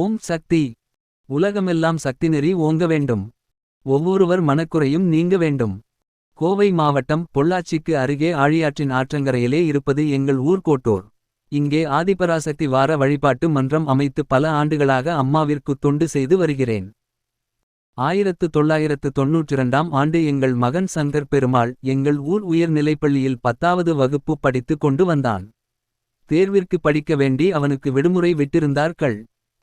ஓம் சக்தி. உலகமெல்லாம் சக்தி நெறி ஓங்க வேண்டும். ஒவ்வொருவர் மனக்குறையும் நீங்க வேண்டும். கோவை மாவட்டம் பொள்ளாச்சிக்கு அருகே ஆழியாற்றின் ஆற்றங்கரையிலே இருப்பது எங்கள் ஊர்கோட்டோர் இங்கே ஆதிபராசக்தி வார வழிபாட்டு மன்றம் அமைத்து பல ஆண்டுகளாக அம்மாவிற்கு தொண்டு செய்து வருகிறேன். ஆயிரத்து தொள்ளாயிரத்து தொன்னூற்றிரண்டாம் ஆண்டு எங்கள் மகன் சங்கர் பெருமாள் எங்கள் ஊர் உயர்நிலைப்பள்ளியில் பத்தாவது வகுப்பு படித்து கொண்டு வந்தான். தேர்விற்கு படிக்க வேண்டி அவனுக்கு விடுமுறை விட்டிருந்தார்கள்.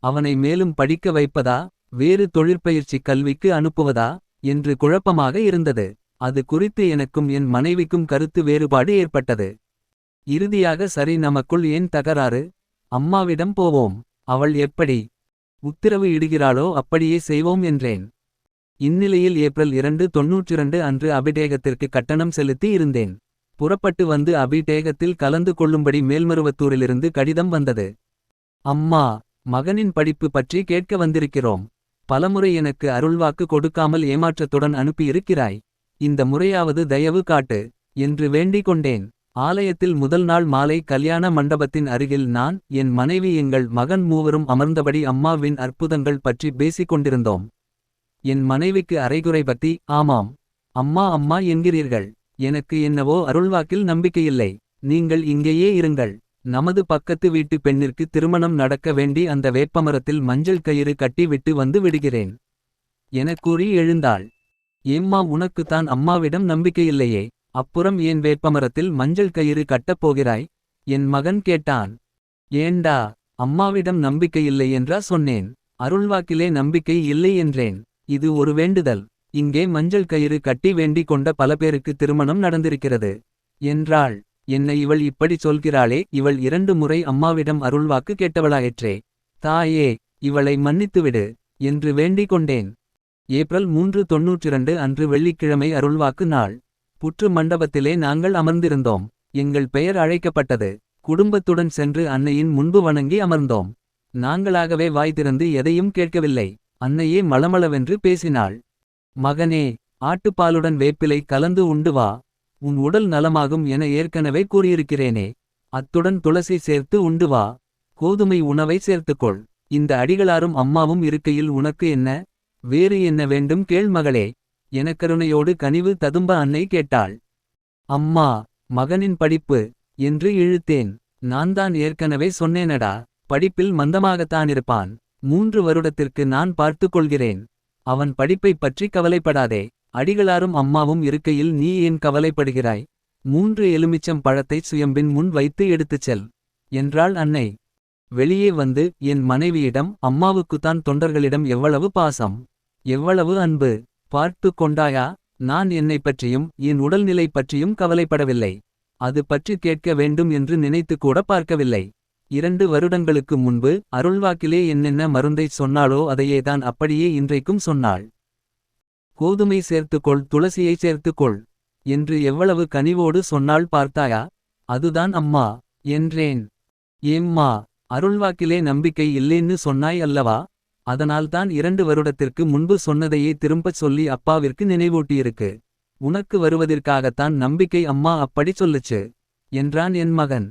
அவனை மேலும் படிக்க வைப்பதா? வேறு தொழிற்பயிற்சி கல்விக்கு அனுப்புவதா? என்று குழப்பமாக இருந்தது. அது குறித்து எனக்கும் என் மனைவிக்கும் கருத்து வேறுபாடு ஏற்பட்டது. இறுதியாக சரி நமக்குள் ஏன் தகராறு? அம்மாவிடம் போவோம். அவள் எப்படி? உத்தரவு இடுகிறாளோ அப்படியே செய்வோம் என்றேன். இந்நிலையில் ஏப்ரல் இரண்டு தொன்னூற்றிரண்டு அன்று அபிடேகத்திற்கு கட்டணம் செலுத்தி இருந்தேன். புறப்பட்டு வந்து அபிடேகத்தில் கலந்து கொள்ளும்படி மேல்மருவத்தூரிலிருந்து கடிதம் வந்தது. அம்மா மகனின் படிப்பு பற்றி கேட்க வந்திருக்கிறோம். பலமுறை எனக்கு அருள்வாக்கு கொடுக்காமல் ஏமாற்றத்துடன் அனுப்பியிருக்கிறாய். இந்த முறையாவது தயவு காட்டு என்று வேண்டிக் கொண்டேன். ஆலயத்தில் முதல் நாள் மாலை கல்யாண மண்டபத்தின் அருகில் நான் என் மனைவி எங்கள் மகன் மூவரும் அமர்ந்தபடி அம்மாவின் அற்புதங்கள் பற்றி பேசிக் கொண்டிருந்தோம் என் மனைவிக்கு அரைகுறை பத்தி ஆமாம். அம்மா அம்மா என்கிறீர்கள். எனக்கு என்னவோ அருள்வாக்கில் நம்பிக்கையில்லை. நீங்கள் இங்கேயே இருங்கள். நமது பக்கத்து வீட்டு பெண்ணிற்கு திருமணம் நடக்க வேண்டி அந்த வேப்பமரத்தில் மஞ்சள் கயிறு கட்டி விட்டு வந்து விடுகிறேன். எனக் கூறி எழுந்தாள். ஏம்மா உனக்குத்தான் அம்மாவிடம் நம்பிக்கையில்லையே அப்புறம் ஏன் வேப்பமரத்தில் மஞ்சள் கயிறு கட்டப் போகிறாய்? என் மகன் கேட்டான். ஏண்டா அம்மாவிடம் நம்பிக்கையில்லை என்றா சொன்னேன். அருள்வாக்கிலே நம்பிக்கை இல்லை என்றேன். இது ஒரு வேண்டுதல். இங்கே மஞ்சள் கயிறு கட்டி வேண்டிக் கொண்ட பல பேருக்கு திருமணம் நடந்திருக்கிறது. என்றாள். என்னை இவள் இப்படி சொல்கிறாளே இவள் இரண்டு முறை அம்மாவிடம் அருள்வாக்கு கேட்டவளாயிற்றே. தாயே இவளை மன்னித்துவிடு என்று வேண்டிக் கொண்டேன். ஏப்ரல் மூன்று தொன்னூற்றிரண்டு அன்று வெள்ளிக்கிழமை அருள்வாக்கு நாள். புற்று மண்டபத்திலே நாங்கள் அமர்ந்திருந்தோம். எங்கள் பெயர் அழைக்கப்பட்டது. குடும்பத்துடன் சென்று அன்னையின் முன்பு வணங்கி அமர்ந்தோம். நாங்களாகவே வாய் திறந்து எதையும் கேட்கவில்லை. அன்னையே மளமளவென்று பேசினாள். மகனே ஆட்டுப்பாலுடன் வேப்பிலை கலந்து உண்டு வா. உன் உடல் நலமாகும் என ஏற்கனவே கூறியிருக்கிறேனே. அத்துடன் துளசி சேர்த்து உண்டு வா. கோதுமை உணவை சேர்த்துக்கொள். இந்த அடிகளாரும் அம்மாவும் இருக்கையில் உனக்கு என்ன? வேறு என்ன வேண்டும் கேள் மகளே. எனக்கருணையோடு கனிவு ததும்ப அன்னை கேட்டாள். அம்மா மகனின் படிப்பு என்று இழுத்தேன். நான் தான் ஏற்கனவே சொன்னேனடா. படிப்பில் மந்தமாகத்தானிருப்பான் மூன்று வருடத்திற்கு நான் பார்த்துக் கொள்கிறேன். அவன் படிப்பைப் பற்றி கவலைப்படாதே. அடிகளாரும் அம்மாவும் இருக்கையில் நீ ஏன் கவலைப்படுகிறாய்? மூன்று எலுமிச்சம் பழத்தை சுயம்பின் முன் வைத்து எடுத்துச் செல் என்றாள் அன்னை. வெளியே வந்து என் மனைவியிடம் அம்மாவுக்குத்தான் தொண்டர்களிடம் எவ்வளவு பாசம் எவ்வளவு அன்பு பார்த்து கொண்டாயா? நான் என்னை பற்றியும் என் உடல்நிலை பற்றியும் கவலைப்படவில்லை. அது பற்றி கேட்க வேண்டும் என்று நினைத்து கூட பார்க்கவில்லை. இரண்டு வருடங்களுக்கு முன்பு அருள்வாக்கிலே என்னென்ன மருந்தை சொன்னாளோ அதையேதான் அப்படியே இன்றைக்கும் சொன்னாள். கோதுமை சேர்த்துக்கொள் துளசியை சேர்த்துக்கொள் என்று எவ்வளவு கனிவோடு சொன்னாள் பார்த்தாயா? அதுதான் அம்மா என்றேன். ஏம்மா அருள்வாக்கிலே நம்பிக்கை இல்லேன்னு சொன்னாய் அல்லவா? அதனால்தான் இரண்டு வருடத்திற்கு முன்பு சொன்னதையே திரும்பச் சொல்லி அப்பாவிற்கு நினைவூட்டியிருக்கு. உனக்கு வருவதற்காகத்தான் நம்பிக்கை அம்மா அப்படி சொல்லுச்சு என்றான் என் மகன்.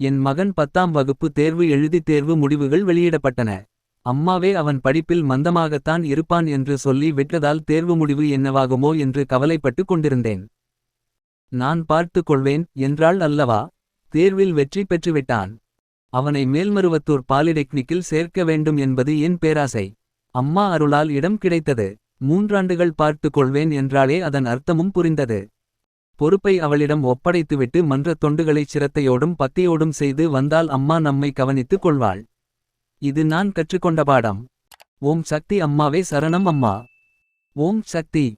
என் மகன் பத்தாம் வகுப்பு தேர்வு எழுதி தேர்வு முடிவுகள் வெளியிடப்பட்டன. அம்மாவே அவன் படிப்பில் மந்தமாகத்தான் இருப்பான் என்று சொல்லி விட்டதால் தேர்வு முடிவு என்னவாகுமோ என்று கவலைப்பட்டு கொண்டிருந்தேன். நான் பார்த்து கொள்வேன் என்றாள் அல்லவா? தேர்வில் வெற்றி பெற்றுவிட்டான். அவனை மேல்மருவத்தூர் பாலிடெக்னிக்கில் சேர்க்க வேண்டும் என்பது என் பேராசை. அம்மா அருளால் இடம் கிடைத்தது. மூன்றாண்டுகள் பார்த்து கொள்வேன் என்றாலே அதன் அர்த்தமும் புரிந்தது. பொறுப்பை அவளிடம் ஒப்படைத்துவிட்டு மன்ற தொண்டுகளைச் சிரத்தையோடும் பக்தியோடும் செய்து வந்தால் அம்மா நம்மை கவனித்துக் கொள்வாள். இது நான் கற்றுக்கொண்ட பாடம். ஓம் சக்தி அம்மாவே சரணம் அம்மா. ஓம் சக்தி.